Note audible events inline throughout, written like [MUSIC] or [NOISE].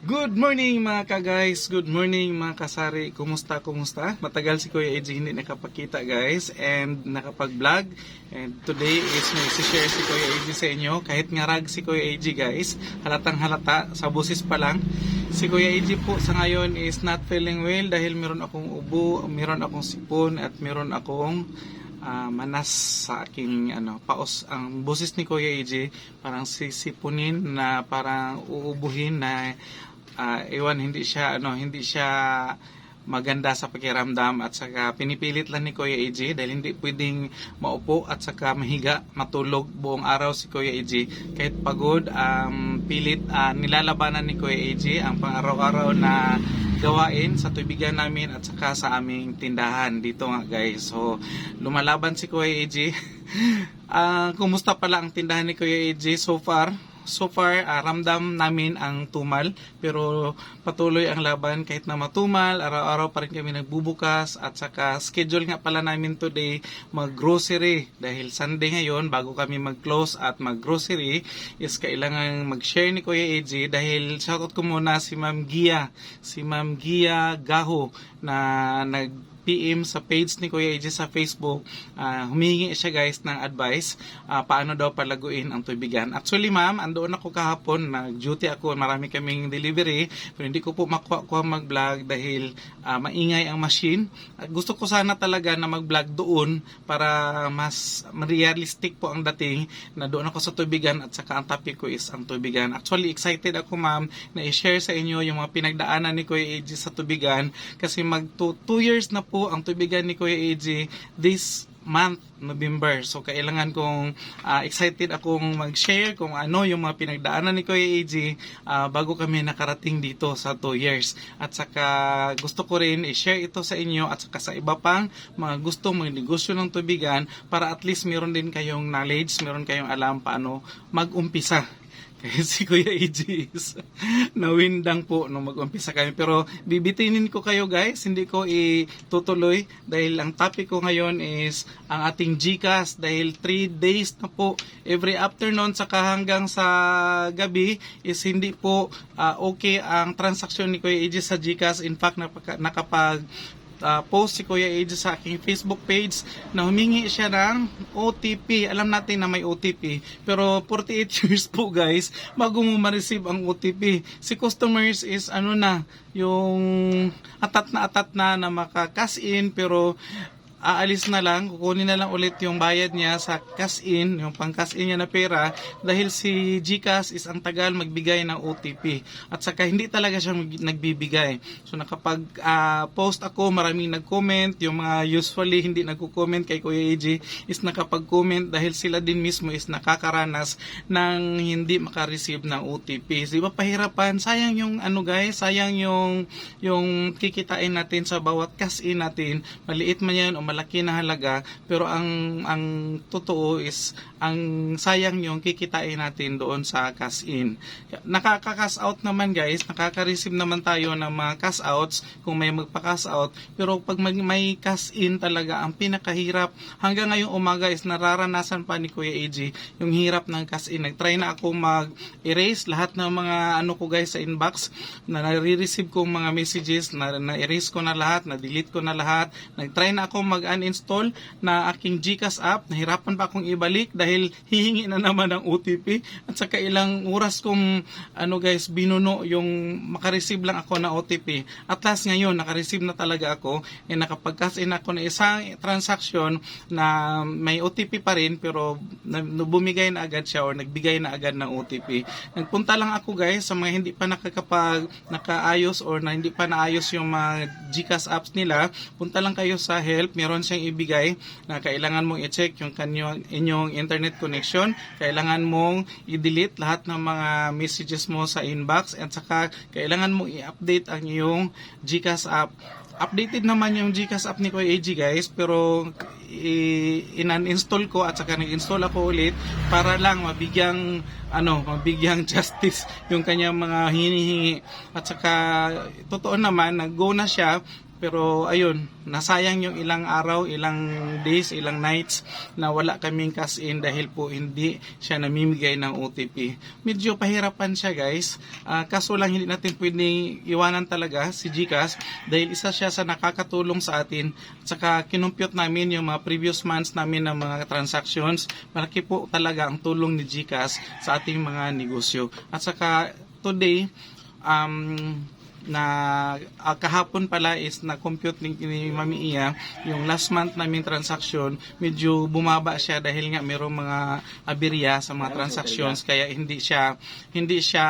Good morning mga ka-guys, good morning mga kasari. Kumusta, kumusta? Matagal si Kuya AJ hindi nakapakita guys and nakapag-vlog. And today is may share si Kuya AJ sa inyo. Kahit ngarag si Kuya AJ guys, halatang halata sa busis pa lang. Si Kuya AJ po sa ngayon is not feeling well dahil meron akong ubo, meron akong sipon at meron akong ah, manas sa aking ano paos ang boses ni Kuya AJ parang sisipunin na parang uubuhin na ah, iwan hindi siya ano hindi siya maganda sa pakiramdam at saka pinipilit lang ni Kuya AJ dahil hindi pwedeng maupo at saka mahiga matulog buong araw si Kuya AJ kahit pagod um, pilit ah, nilalabanan ni Kuya AJ ang pang-araw-araw na gawain sa tubigan namin at saka sa aming tindahan dito nga guys. So lumalaban si Kuya AJ [LAUGHS] Ah, kumusta pala ang tindahan ni Kuya AJ so far so far ah, ramdam namin ang tumal pero patuloy ang laban kahit na matumal araw-araw pa rin kami nagbubukas at saka schedule nga pala namin today mag grocery dahil Sunday ngayon bago kami mag close at mag grocery is kailangan mag share ni Kuya AJ dahil shoutout ko muna si Ma'am Gia si Ma'am Gia Gaho na nag PM sa page ni Kuya AJ sa Facebook, ah, humingi siya guys ng advice ah, paano daw palaguin ang tubigan. Actually ma'am, andoon ako kahapon, nag-duty ako, marami kaming delivery, pero hindi ko po makuha mag-vlog dahil ah, maingay ang machine. At gusto ko sana talaga na mag-vlog doon para mas realistic po ang dating na doon ako sa tubigan at saka ang topic ko is ang tubigan. Actually, excited ako ma'am na i-share sa inyo yung mga pinagdaanan ni Kuya AJ sa tubigan kasi mag 2 years na po ang tubigan ni Kuya AJ this month, November. So, kailangan kong ah, excited akong mag-share kung ano yung mga pinagdaanan ni Kuya AJ ah, bago kami nakarating dito sa 2 years. At saka gusto ko rin i-share ito sa inyo at saka sa iba pang mga gustong magnegosyo ng tubigan para at least meron din kayong knowledge, meron kayong alam paano mag-umpisa. Kaya [LAUGHS] si Kuya AJ is nawindang po nung mag-umpisa kami. Pero bibitinin ko kayo guys, hindi ko itutuloy dahil ang topic ko ngayon is ang ating GCash dahil 3 days na po every afternoon saka hanggang sa gabi is hindi po ah, okay ang transaksyon ni Kuya AJ sa GCash. In fact, napaka- nakapag uh, post si Kuya AJ sa aking Facebook page na humingi siya ng OTP. Alam natin na may OTP. Pero 48 [LAUGHS] years po guys, bago mo ma-receive ang OTP. Si customers is ano na, yung atat na atat na na maka-cash in pero aalis na lang, kukunin na lang ulit yung bayad niya sa cash in, yung pang cash in niya na pera dahil si GCash is ang tagal magbigay ng OTP at saka hindi talaga siya nagbibigay. So nakapag ah, post ako, maraming nag-comment, yung mga usually hindi nagko-comment kay Kuya AJ is nakapag-comment dahil sila din mismo is nakakaranas ng hindi makareceive ng OTP. Di ba pahirapan? Sayang yung ano guys, sayang yung yung kikitain natin sa bawat cash in natin. Maliit man yan o malaki na halaga, pero ang ang totoo is ang sayang yung kikitain natin doon sa cash in. Nakaka-cash out naman guys, nakaka-receive naman tayo ng mga cash outs kung may magpa-cash out, pero pag mag, may cash in talaga ang pinakahirap hanggang ngayong umaga is nararanasan pa ni Kuya AJ yung hirap ng cash in. Nag-try na ako mag-erase lahat ng mga ano ko guys sa inbox na nare-receive kong mga messages na na-erase ko na lahat, na-delete ko na lahat. Nag-try na ako mag-uninstall na aking GCash app. Nahirapan pa akong ibalik dahil hihingi na naman ng OTP at saka ilang oras kong ano guys binuno yung makareceive lang ako na OTP. At last ngayon nakareceive na talaga ako eh nakapag-cash ako na isang transaction na may OTP pa rin pero bumigay na agad siya or nagbigay na agad ng OTP. Nagpunta lang ako guys sa mga hindi pa nakakapag nakaayos or na hindi pa naayos yung mga GCash apps nila. Punta lang kayo sa help, meron siyang ibigay na kailangan mong i-check yung kanyang inyong internet connection, kailangan mong i-delete lahat ng mga messages mo sa inbox. At saka kailangan mong i-update ang iyong GCash app. Updated naman yung GCash app ni Kuya AG guys pero in-uninstall ko at saka nag-install ako ulit para lang mabigyang ano mabigyang [LAUGHS] justice yung kanyang mga hinihingi at saka totoo naman nag-go na siya Pero ayun, nasayang yung ilang araw, ilang days, ilang nights na wala kaming cash in dahil po hindi siya namimigay ng OTP. Medyo pahirapan siya guys. Ah, kaso lang hindi natin pwedeng iwanan talaga si GCash dahil isa siya sa nakakatulong sa atin. At saka kinumpute namin yung mga previous months namin ng mga transactions. Malaki po talaga ang tulong ni GCash sa ating mga negosyo. At saka today, um, na ah, kahapon pala is na compute ni, ni Mami Iya yung last month naming transaction medyo bumaba siya dahil nga mayroong mga aberya sa mga transactions. kaya hindi siya hindi siya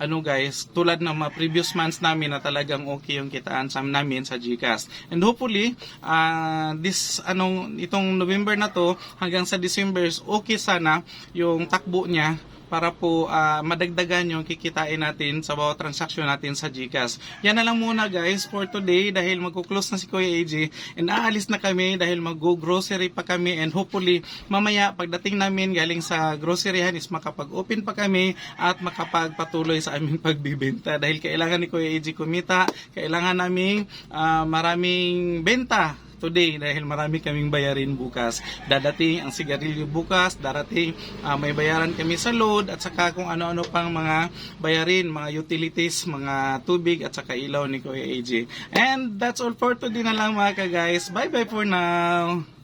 ano guys tulad ng mga previous months namin na talagang okay yung kitaan sa namin sa GCash. And hopefully ah, this anong itong November na to hanggang sa December okay sana yung takbo niya para po ah, madagdagan yung kikitain natin sa bawat transaksyon natin sa GCash. Yan na lang muna guys for today dahil magkuklose na si Kuya AJ and aalis na kami dahil mag-grocery pa kami and hopefully mamaya pagdating namin galing sa groceryhan is makapag-open pa kami at makapagpatuloy sa aming [LAUGHS] pagbibenta dahil kailangan ni Kuya AJ kumita, kailangan naming ah, maraming benta today dahil marami kaming bayarin bukas. Dadating ang sigarilyo bukas, darating ah, may bayaran kami sa load at saka kung ano-ano pang mga bayarin, mga utilities, mga tubig at saka ilaw ni Kuya AJ. And that's all for today na lang mga ka guys. Bye bye for now.